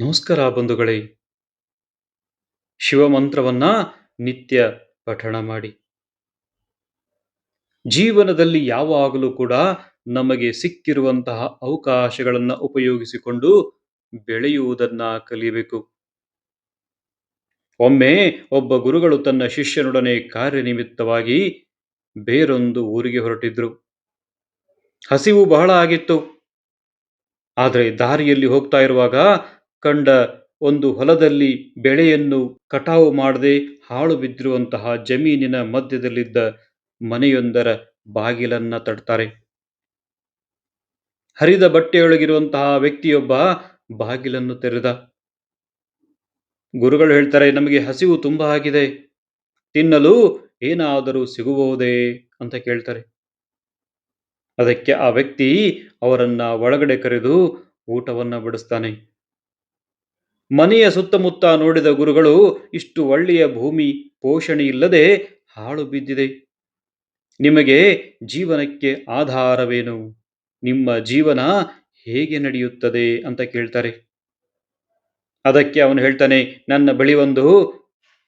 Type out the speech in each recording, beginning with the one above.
ನಮಸ್ಕಾರ ಬಂಧುಗಳೇ. ಶಿವಮಂತ್ರವನ್ನ ನಿತ್ಯ ಪಠಣ ಮಾಡಿ. ಜೀವನದಲ್ಲಿ ಯಾವಾಗಲೂ ಕೂಡ ನಮಗೆ ಸಿಕ್ಕಿರುವಂತಹ ಅವಕಾಶಗಳನ್ನು ಉಪಯೋಗಿಸಿಕೊಂಡು ಬೆಳೆಯುವುದನ್ನ ಕಲಿಯಬೇಕು. ಒಮ್ಮೆ ಒಬ್ಬ ಗುರುಗಳು ತನ್ನ ಶಿಷ್ಯನೊಡನೆ ಕಾರ್ಯನಿಮಿತ್ತವಾಗಿ ಬೇರೊಂದು ಊರಿಗೆ ಹೊರಟಿದ್ರು. ಹಸಿವು ಬಹಳ ಆಗಿತ್ತು. ಆದರೆ ದಾರಿಯಲ್ಲಿ ಹೋಗ್ತಾ ಇರುವಾಗ ಕಂಡ ಒಂದು ಹೊಲದಲ್ಲಿ ಬೆಳೆಯನ್ನು ಕಟಾವು ಮಾಡದೆ ಹಾಳು ಬಿದ್ದಿರುವಂತಹ ಜಮೀನಿನ ಮಧ್ಯದಲ್ಲಿದ್ದ ಮನೆಯೊಂದರ ಬಾಗಿಲನ್ನ ತಡ್ತಾರೆ. ಹರಿದ ಬಟ್ಟೆಯೊಳಗಿರುವಂತಹ ವ್ಯಕ್ತಿಯೊಬ್ಬ ಬಾಗಿಲನ್ನು ತೆರೆದ. ಗುರುಗಳು ಹೇಳ್ತಾರೆ, ನಮಗೆ ಹಸಿವು ತುಂಬಾ ಆಗಿದೆ. ತಿನ್ನಲು ಏನಾದರೂ ಸಿಗಬಹುದೇ? ಅಂತ ಕೇಳ್ತಾರೆ. ಅದಕ್ಕೆ ಆ ವ್ಯಕ್ತಿ ಅವರನ್ನ ಒಳಗಡೆ ಕರೆದು ಊಟವನ್ನ ಬಡಿಸ್ತಾನೆ. ಮನೆಯ ಸುತ್ತಮುತ್ತ ನೋಡಿದ ಗುರುಗಳು, ಇಷ್ಟು ಒಳ್ಳೆಯ ಭೂಮಿ ಪೋಷಣೆ ಇಲ್ಲದೆ ಹಾಳು ಬಿದ್ದಿದೆ. ನಿಮಗೆ ಜೀವನಕ್ಕೆ ಆಧಾರವೇನು? ನಿಮ್ಮ ಜೀವನ ಹೇಗೆ ನಡೆಯುತ್ತದೆ ಅಂತ ಕೇಳ್ತಾರೆ. ಅದಕ್ಕೆ ಅವನು ಹೇಳ್ತಾನೆ, ನನ್ನ ಬಳಿ ಒಂದು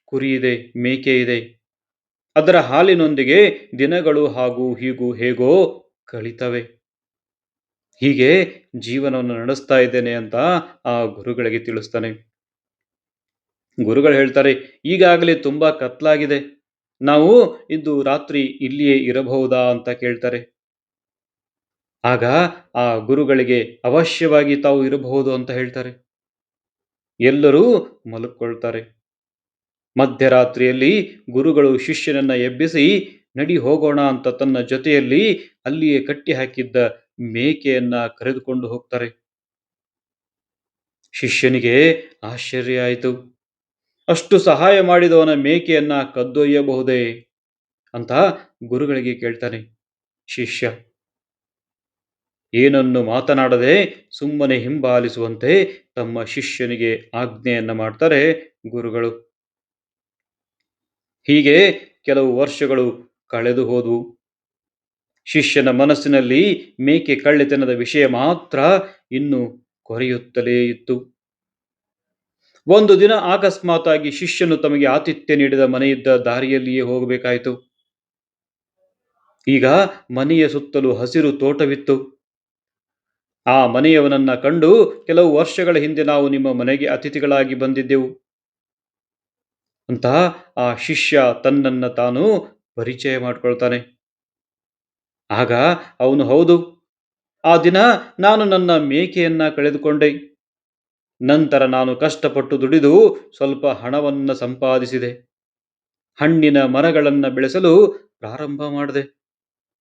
ಕುರಿ ಇದೆ, ಮೇಕೆ ಇದೆ. ಅದರ ಹಾಲಿನೊಂದಿಗೆ ದಿನಗಳು ಹಾಗೂ ಹೀಗೂ ಹೇಗೋ ಕಳಿತವೆ. ಹೀಗೆ ಜೀವನವನ್ನು ನಡೆಸ್ತಾ ಇದ್ದೇನೆ ಅಂತ ಆ ಗುರುಗಳಿಗೆ ತಿಳಿಸ್ತಾನೆ. ಗುರುಗಳು ಹೇಳ್ತಾರೆ, ಈಗಾಗಲೇ ತುಂಬಾ ಕತ್ಲಾಗಿದೆ. ನಾವು ಇಂದು ರಾತ್ರಿ ಇಲ್ಲಿಯೇ ಇರಬಹುದಾ ಅಂತ ಕೇಳ್ತಾರೆ. ಆಗ ಆ ಗುರುಗಳಿಗೆ ಅವಶ್ಯವಾಗಿ ತಾವು ಇರಬಹುದು ಅಂತ ಹೇಳ್ತಾರೆ. ಎಲ್ಲರೂ ಮಲಕ್ಕೊಳ್ತಾರೆ ಮಧ್ಯರಾತ್ರಿಯಲ್ಲಿ ಗುರುಗಳು ಶಿಷ್ಯನನ್ನ ಎಬ್ಬಿಸಿ, ನಡಿ ಹೋಗೋಣ ಅಂತ ತನ್ನ ಜೊತೆಯಲ್ಲಿ ಅಲ್ಲಿಯೇ ಕಟ್ಟಿ ಹಾಕಿದ್ದ ಮೇಕೆಯನ್ನ ಕರೆದುಕೊಂಡು ಹೋಗ್ತಾರೆ. ಶಿಷ್ಯನಿಗೆ ಆಶ್ಚರ್ಯ ಆಯಿತು. ಅಷ್ಟು ಸಹಾಯ ಮಾಡಿದವನ ಮೇಕೆಯನ್ನ ಕದ್ದೊಯ್ಯಬಹುದೇ? ಅಂತ ಗುರುಗಳಿಗೆ ಕೇಳ್ತಾನೆ ಶಿಷ್ಯ. ಏನನ್ನು ಮಾತನಾಡದೆ ಸುಮ್ಮನೆ ಹಿಂಬಾಲಿಸುವಂತೆ ತಮ್ಮ ಶಿಷ್ಯನಿಗೆ ಆಜ್ಞೆಯನ್ನ ಮಾಡ್ತಾರೆ ಗುರುಗಳು. ಹೀಗೆ ಕೆಲವು ವರ್ಷಗಳು ಕಳೆದು ಹೋದವು. ಶಿಷ್ಯನ ಮನಸ್ಸಿನಲ್ಲಿ ಮೇಕೆ ಕಳ್ಳೆತನದ ವಿಷಯ ಮಾತ್ರ ಇನ್ನು ಕೊರೆಯುತ್ತಲೇ ಇತ್ತು. ಒಂದು ದಿನ ಅಕಸ್ಮಾತಾಗಿ ಶಿಷ್ಯನು ತಮಗೆ ಆತಿಥ್ಯ ನೀಡಿದ ಮನೆಯಿದ್ದ ದಾರಿಯಲ್ಲಿಯೇ ಹೋಗಬೇಕಾಯಿತು. ಈಗ ಮನೆಯ ಸುತ್ತಲೂ ಹಸಿರು ತೋಟವಿತ್ತು. ಆ ಮನೆಯವನನ್ನ ಕಂಡು ಕೆಲವು ವರ್ಷಗಳ ಹಿಂದೆ ನಾವು ನಿಮ್ಮ ಮನೆಗೆ ಅತಿಥಿಗಳಾಗಿ ಬಂದಿದ್ದೆವು. ಅಂತ ಆ ಶಿಷ್ಯ ತನ್ನನ್ನ ತಾನು ಪರಿಚಯ ಮಾಡ್ಕೊಳ್ತಾನೆ. ಆಗ ಅವನು ಹೌದು. ಆ ದಿನ ನಾನು ನನ್ನ ಮೇಕೆಯನ್ನ ಕಳೆದುಕೊಂಡೆ. ನಂತರ ನಾನು ಕಷ್ಟಪಟ್ಟು ದುಡಿದು ಸ್ವಲ್ಪ ಹಣವನ್ನು ಸಂಪಾದಿಸಿದೆ. ಹಣ್ಣಿನ ಮರಗಳನ್ನು ಬೆಳೆಸಲು ಪ್ರಾರಂಭ ಮಾಡಿದೆ.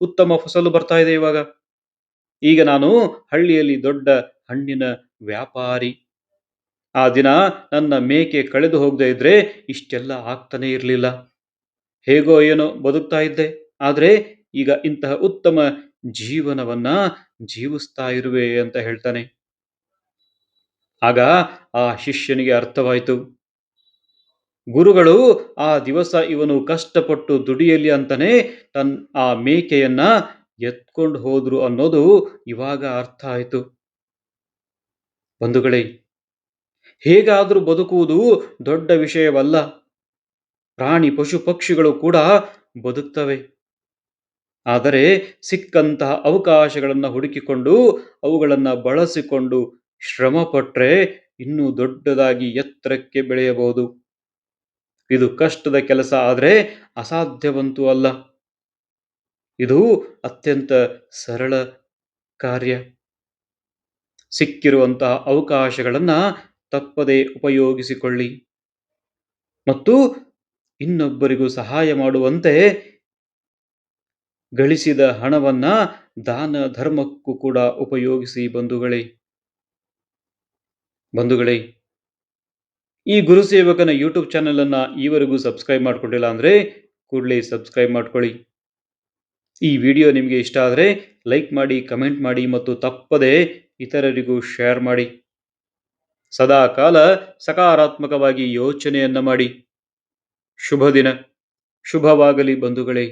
ಉತ್ತಮ ಫಸಲು ಬರ್ತಾ ಇದೆ ಇವಾಗ. ಈಗ ನಾನು ಹಳ್ಳಿಯಲ್ಲಿ ದೊಡ್ಡ ಹಣ್ಣಿನ ವ್ಯಾಪಾರಿ. ಆ ದಿನ ನನ್ನ ಮೇಕೆ ಕಳೆದು ಹೋಗದೆ ಇದ್ರೆ ಇಷ್ಟೆಲ್ಲ ಆಗ್ತಾನೆ ಇರಲಿಲ್ಲ. ಹೇಗೋ ಏನೋ ಬದುಕ್ತಾ ಇದ್ದೆ. ಆದರೆ ಈಗ ಇಂತಹ ಉತ್ತಮ ಜೀವನವನ್ನ ಜೀವಿಸ್ತಾ ಇರುವೆ ಅಂತ ಹೇಳ್ತಾನೆ. ಆಗ ಆ ಶಿಷ್ಯನಿಗೆ ಅರ್ಥವಾಯಿತು. ಗುರುಗಳು ಆ ದಿವಸ ಇವನು ಕಷ್ಟಪಟ್ಟು ದುಡಿಯಲಿ ಅಂತಾನೆ ತನ್ ಆ ಮೇಕೆಯನ್ನ ಎತ್ಕೊಂಡು ಹೋದ್ರು ಅನ್ನೋದು ಇವಾಗ ಅರ್ಥ ಆಯಿತು. ಬಂಧುಗಳೇ, ಹೇಗಾದರೂ ಬದುಕುವುದು ದೊಡ್ಡ ವಿಷಯವಲ್ಲ. ಪ್ರಾಣಿ ಪಶು ಪಕ್ಷಿಗಳು ಕೂಡ ಬದುಕ್ತವೆ. ಆದರೆ ಸಿಕ್ಕಂತಹ ಅವಕಾಶಗಳನ್ನು ಹುಡುಕಿಕೊಂಡು ಅವುಗಳನ್ನು ಬಳಸಿಕೊಂಡು ಶ್ರಮ ಪಟ್ಟರೆ ಇನ್ನೂ ದೊಡ್ಡದಾಗಿ ಎತ್ತರಕ್ಕೆ ಬೆಳೆಯಬಹುದು. ಇದು ಕಷ್ಟದ ಕೆಲಸ ಆದರೆ ಅಸಾಧ್ಯವಂತೂ ಅಲ್ಲ. ಇದು ಅತ್ಯಂತ ಸರಳ ಕಾರ್ಯ. ಸಿಕ್ಕಿರುವಂತಹ ಅವಕಾಶಗಳನ್ನು ತಪ್ಪದೇ ಉಪಯೋಗಿಸಿಕೊಳ್ಳಿ. ಮತ್ತು ಇನ್ನೊಬ್ಬರಿಗೂ ಸಹಾಯ ಮಾಡುವಂತೆ ಗಳಿಸಿದ ಹಣವನ್ನ ದಾನ ಧರ್ಮಕ್ಕೂ ಕೂಡ ಉಪಯೋಗಿಸಿ ಬಂಧುಗಳೇ. ಬಂಧುಗಳೇ, ಈ ಗುರುಸೇವಕನ ಯೂಟ್ಯೂಬ್ ಚಾನೆಲ್ ಅನ್ನ ಈವರೆಗೂ ಸಬ್ಸ್ಕ್ರೈಬ್ ಮಾಡ್ಕೊಂಡಿಲ್ಲ ಅಂದ್ರೆ ಕೂಡಲೇ ಸಬ್ಸ್ಕ್ರೈಬ್ ಮಾಡ್ಕೊಳ್ಳಿ. ಈ ವಿಡಿಯೋ ನಿಮಗೆ ಇಷ್ಟ ಆದರೆ ಲೈಕ್ ಮಾಡಿ, ಕಮೆಂಟ್ ಮಾಡಿ ಮತ್ತು ತಪ್ಪದೆ ಇತರರಿಗೂ ಶೇರ್ ಮಾಡಿ. ಸದಾ ಕಾಲ ಸಕಾರಾತ್ಮಕವಾಗಿ ಯೋಚನೆಯನ್ನ ಮಾಡಿ. ಶುಭ ದಿನ ಶುಭವಾಗಲಿ ಬಂಧುಗಳೇ.